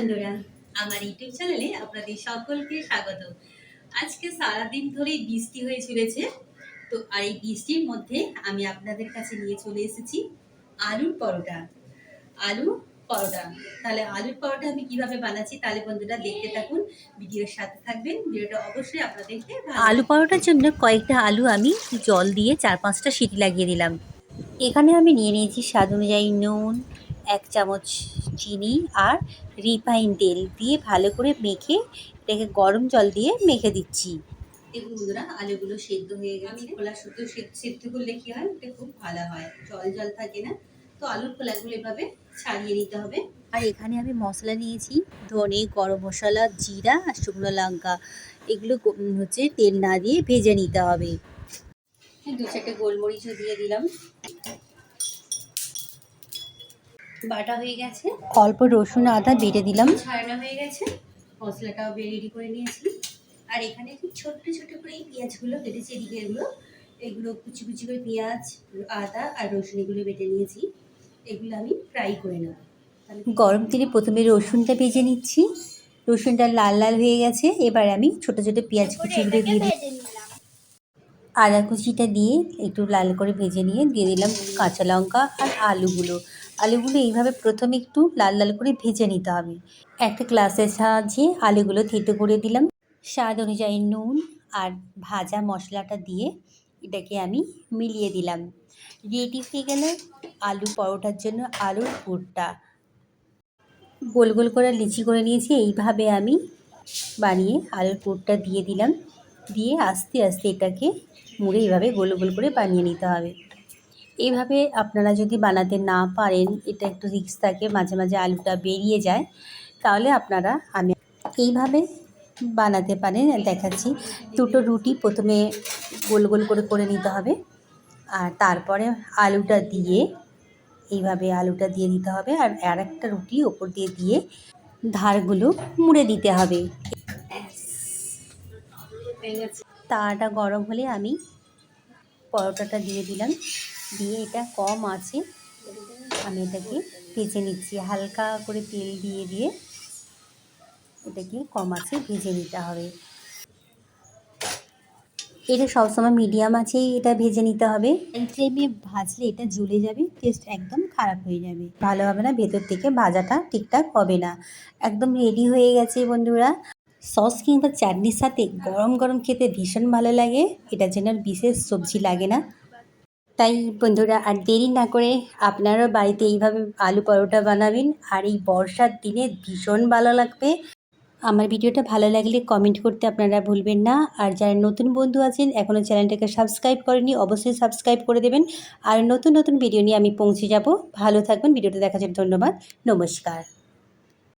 বন্ধুরা আমার ইউটিউব চ্যানেলে আপনাদের সকলকে স্বাগত। আজকে সারাদিন ধরেই বৃষ্টি হয়ে চলেছে। তো আর এই বৃষ্টির মধ্যে আমি আপনাদের কাছে নিয়ে চলে এসেছি আলুর পরোটা। আলু পরোটা। তাহলে আলুর পরোটা আমি কীভাবে বানাচ্ছি তাহলে বন্ধুরা দেখতে থাকুন, ভিডিওর সাথে থাকবেন। ভিডিওটা অবশ্যই আপনাদেরকে আলু পরোটার জন্য কয়েকটা আলু আমি জল দিয়ে চার পাঁচটা সিটি লাগিয়ে দিলাম। এখানে আমি নিয়ে নিয়েছি স্বাদ অনুযায়ী নুন এক চামচ চিনি আর রিফাইন তেল দিয়ে ভালো করে মেখে এটাকে গরম জল দিয়ে মেখে দিচ্ছি। দেখুন বন্ধুরা আলুগুলো সেদ্ধ হয়ে গেছে। খোলা শুদ্ধ সেদ্ধ করলে কি হয়? এটা খুব ভালো হয়। জল জল থাকে না? তো আলুর খোলাগুলো এভাবে ছাড়িয়ে নিতে হবে। আর এখানে আমি মশলা নিয়েছি। ধনে গরম মশলা জিরা আর শুকনো লঙ্কা। এগুলো হচ্ছে তেল না দিয়ে ভেজে নিতে হবে। দু চারটে গোলমরিচও দিয়ে দিলাম। বাটা হয়ে গেছে। অল্প রসুন আদা বেটে দিলাম। ছাড়ানো হয়ে গেছে। মশলাটাও রেডি করে নিয়েছি। আর এখানে একটু ছোট্ট ছোট করে এই পেঁয়াজগুলো কেটেছি এদিকে এগুলো। এগুলো কুচি কুচি করে পেঁয়াজ আদা আর রসুন এগুলো বেটে নিয়েছি। এগুলো আমি ফ্রাই করে নেব। গরম তেলে প্রথমে রসুনটা ভেজে নিচ্ছি। রসুনটা লাল লাল হয়ে গেছে। এবার আমি ছোট ছোট পেঁয়াজ কুচিগুলো দিয়ে দিই আদা কুচিটা দিয়ে একটু লাল করে ভেজে নিয়ে দিয়ে দিলাম কাঁচা লঙ্কা আর আলুগুলো। আলুগুলো এইভাবে প্রথমে একটু লাল লাল করে ভেজে নিতে হবে। একটা গ্লাসের সাহায্যে আলুগুলো থেতো করে দিলাম। স্বাদ অনুযায়ী নুন আর ভাজা মশলাটা দিয়ে এটাকে আমি মিলিয়ে দিলাম। রেডি হয়ে গেল আলু পরোটার জন্য আলুর পুরটা। গোল গোল করে লিচি করে নিয়েছি, এইভাবে আমি বানিয়ে আলুর পুরটা দিয়ে দিলাম। দিয়ে আস্তে আস্তে এটাকে মুড়ে এইভাবে গোল গোল করে বানিয়ে নিতে হবে। এইভাবে আপনারা যদি বানাতে না পারেন, এটা একটু রিস্ক থাকে, মাঝে মাঝে আলুটা বেরিয়ে যায়, তাহলে আপনারা আমি এইভাবে বানাতে পারেন। দেখাচ্ছি, দুটো রুটি প্রথমে গোল গোল করে করে নিতে হবে, আর তারপরে আলুটা দিয়ে এইভাবে আলুটা দিয়ে দিতে হবে, আর আর একটা রুটি ওপর দিয়ে দিয়ে ধারগুলো মুড়ে দিতে হবে। তাটা গরম হলে আমি পরোটাটা দিয়ে দিলাম। দিয়ে এটা কম আছে। আমি এটাকে ভেজে নিচ্ছি। হালকা করে তেল দিয়ে দিয়ে এটাকে কম আছে, ভেজে নিতে হবে। এটা সবসময় মিডিয়াম আছেই, এটা ভেজে নিতে হবে। ফ্লেমে ভাজলে এটা জ্বলে যাবে টেস্ট একদম খারাপ হয়ে যাবে। ভালো হবে না, ভেতর থেকে ভাজাটা ঠিকঠাক হবে না। একদম রেডি হয়ে গেছে বন্ধুরা। সস কিংবা চাটনির সাথে গরম গরম খেতে ভীষণ ভালো লাগে। জন্য আর বিশেষ সবজি লাগে না। তাই বন্ধুরা আর দেরি না করে আপনারাও বাড়িতে এইভাবে আলু পরোটা বানাবেন আর এই বর্ষার দিনে ভীষণ ভালো লাগবে। আমার ভিডিওটা ভালো লাগলে কমেন্ট করতে আপনারা ভুলবেন না। আর যারা নতুন বন্ধু আছেন এখনও চ্যানেলটাকে সাবস্ক্রাইব করেনি অবশ্যই সাবস্ক্রাইব করে দেবেন। আর নতুন নতুন ভিডিও নিয়ে আমি পৌঁছে যাব। ভালো থাকবেন, ভিডিওটা দেখার জন্য ধন্যবাদ। নমস্কার।